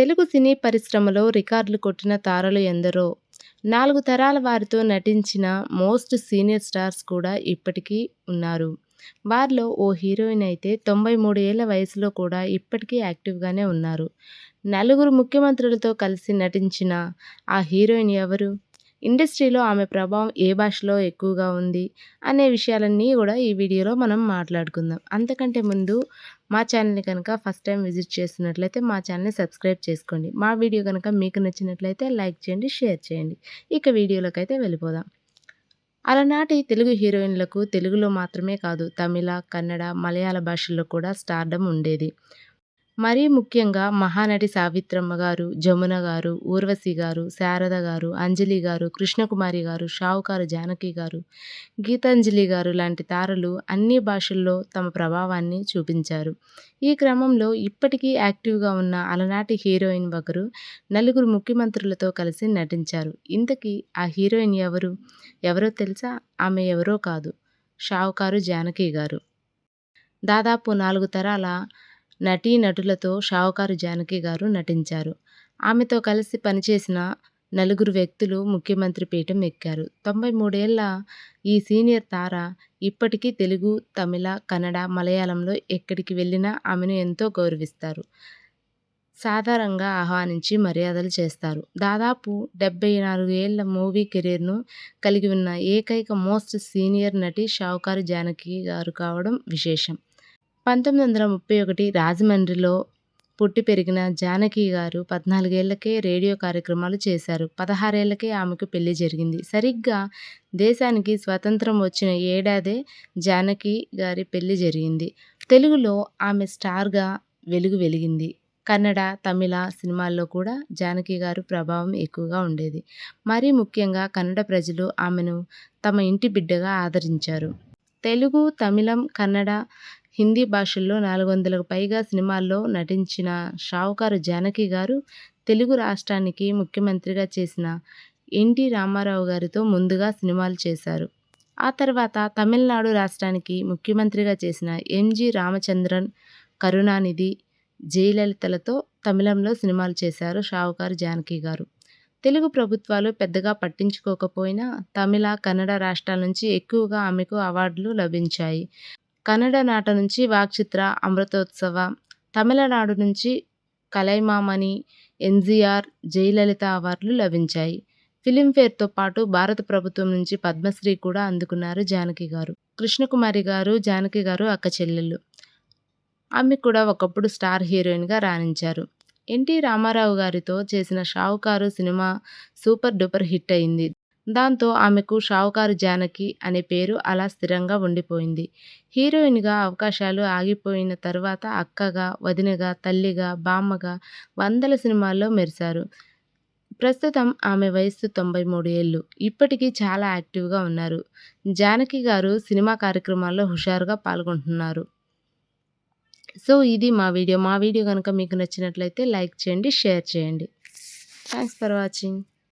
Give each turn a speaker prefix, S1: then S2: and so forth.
S1: తెలుగు సినీ పరిశ్రమలో రికార్డులు కొట్టిన తారలు ఎందరో. నాలుగు తరాల వారితో నటించిన మోస్ట్ సీనియర్ స్టార్స్ కూడా ఇప్పటికీ ఉన్నారు. వారిలో ఓ హీరోయిన్ అయితే తొంభై మూడు ఏళ్ళ వయసులో కూడా ఇప్పటికీ యాక్టివ్గానే ఉన్నారు. నలుగురు ముఖ్యమంత్రులతో కలిసి నటించిన ఆ హీరోయిన్ ఎవరు? ఇండస్ట్రీలో ఆమె ప్రభావం ఏ భాషలో ఎక్కువగా ఉంది? అనే విషయాలన్నీ కూడా ఈ వీడియోలో మనం మాట్లాడుకుందాం. అంతకంటే ముందు మా ఛానల్ని కనుక ఫస్ట్ టైం విజిట్ చేస్తున్నట్లయితే మా ఛానల్ని సబ్స్క్రైబ్ చేసుకోండి. మా వీడియో కనుక మీకు నచ్చినట్లయితే లైక్ చేయండి, షేర్ చేయండి. ఇక వీడియోలోకైతే వెళ్ళిపోదాం. అలనాటి తెలుగు హీరోయిన్లకు తెలుగులో మాత్రమే కాదు తమిళ, కన్నడ, మలయాళ భాషల్లో కూడా స్టార్డమ్ ఉండేది. మరీ ముఖ్యంగా మహానటి సావిత్రమ్మ గారు, జమున గారు, ఊర్వశి గారు, శారద గారు, అంజలి గారు, కృష్ణకుమారి గారు, షావుకారు జానకి గారు, గీతాంజలి గారు లాంటి తారలు అన్ని భాషల్లో తమ ప్రభావాన్ని చూపించారు. ఈ క్రమంలో ఇప్పటికీ యాక్టివ్గా ఉన్న అలనాటి హీరోయిన్ ఒకరు నలుగురు ముఖ్యమంత్రులతో కలిసి నటించారు. ఇంతకీ ఆ హీరోయిన్ ఎవరు? ఎవరో తెలుసా? ఆమె ఎవరో కాదు షావుకారు జానకి గారు. దాదాపు నాలుగు తరాల నటీనటులతో షావుకారు జానకి గారు నటించారు. ఆమెతో కలిసి పనిచేసిన నలుగురు వ్యక్తులు ముఖ్యమంత్రి పీఠం ఎక్కారు. తొంభై మూడేళ్ళ ఈ సీనియర్ తార ఇప్పటికీ తెలుగు, తమిళ, కన్నడ, మలయాళంలో ఎక్కడికి వెళ్ళినా ఆమెను ఎంతో గౌరవిస్తారు. సాధారణంగా ఆహ్వానించి మర్యాదలు చేస్తారు. దాదాపు డెబ్బై నాలుగు ఏళ్ళ మూవీ కెరీర్ను కలిగి ఉన్న ఏకైక మోస్ట్ సీనియర్ నటి షావుకారు జానకి గారు కావడం విశేషం. పంతొమ్మిది వందల ముప్పై ఒకటి రాజమండ్రిలో పుట్టి పెరిగిన జానకి గారు పద్నాలుగేళ్ళకే రేడియో కార్యక్రమాలు చేశారు. పదహారేళ్ళకే ఆమెకు పెళ్ళి జరిగింది. సరిగ్గా దేశానికి స్వతంత్రం వచ్చిన ఏడాదే జానకి గారి పెళ్ళి జరిగింది. తెలుగులో ఆమె స్టార్గా వెలుగు వెలిగింది. కన్నడ, తమిళ సినిమాల్లో కూడా జానకి గారు ప్రభావం ఎక్కువగా ఉండేది. మరీ ముఖ్యంగా కన్నడ ప్రజలు ఆమెను తమ ఇంటి బిడ్డగా ఆదరించారు. తెలుగు, తమిళం, కన్నడ, హిందీ భాషల్లో నాలుగు వందలకు పైగా సినిమాల్లో నటించిన షావుకారు జానకి గారు తెలుగు రాష్ట్రానికి ముఖ్యమంత్రిగా చేసిన ఎన్టీ రామారావు గారితో ముందుగా సినిమాలు చేశారు. ఆ తర్వాత తమిళనాడు రాష్ట్రానికి ముఖ్యమంత్రిగా చేసిన ఎంజి రామచంద్రన్, కరుణానిధి, జయలలితలతో తమిళంలో సినిమాలు చేశారు షావుకారు జానకి గారు. తెలుగు ప్రభుత్వాలు పెద్దగా పట్టించుకోకపోయినా తమిళ, కన్నడ రాష్ట్రాల నుంచి ఎక్కువగా ఆమెకు అవార్డులు లభించాయి. కన్నడ నాట నుంచి వాక్చిత్ర అమృతోత్సవ, తమిళనాడు నుంచి కలైమామణి, ఎన్జీఆర్ జయలలిత అవార్డులు లభించాయి. ఫిలింఫేర్తో పాటు భారత ప్రభుత్వం నుంచి పద్మశ్రీ కూడా అందుకున్నారు జానకి గారు. కృష్ణకుమారి గారు, జానకి గారు అక్కచెల్లెళ్ళు. ఆమె కూడా ఒకప్పుడు స్టార్ హీరోయిన్గా రాణించారు. ఎన్టీ రామారావు గారితో చేసిన Shavukaru cinema super duper hit అయింది. దాంతో ఆమెకు షావుకారు జానకి అనే పేరు అలా స్థిరంగా ఉండిపోయింది. హీరోయిన్గా అవకాశాలు ఆగిపోయిన తర్వాత అక్కగా, వదినగా, తల్లిగా, బామ్మగా వందల సినిమాల్లో మెరిశారు. ప్రస్తుతం ఆమె వయస్సు తొంభై మూడు ఏళ్ళు ఇప్పటికీ చాలా యాక్టివ్గా ఉన్నారు. జానకి గారు సినిమా కార్యక్రమాల్లో హుషారుగా పాల్గొంటున్నారు. సో ఇది మా వీడియో. మా వీడియో కనుక మీకు నచ్చినట్లయితే లైక్ చేయండి, షేర్ చేయండి. Thanks for watching.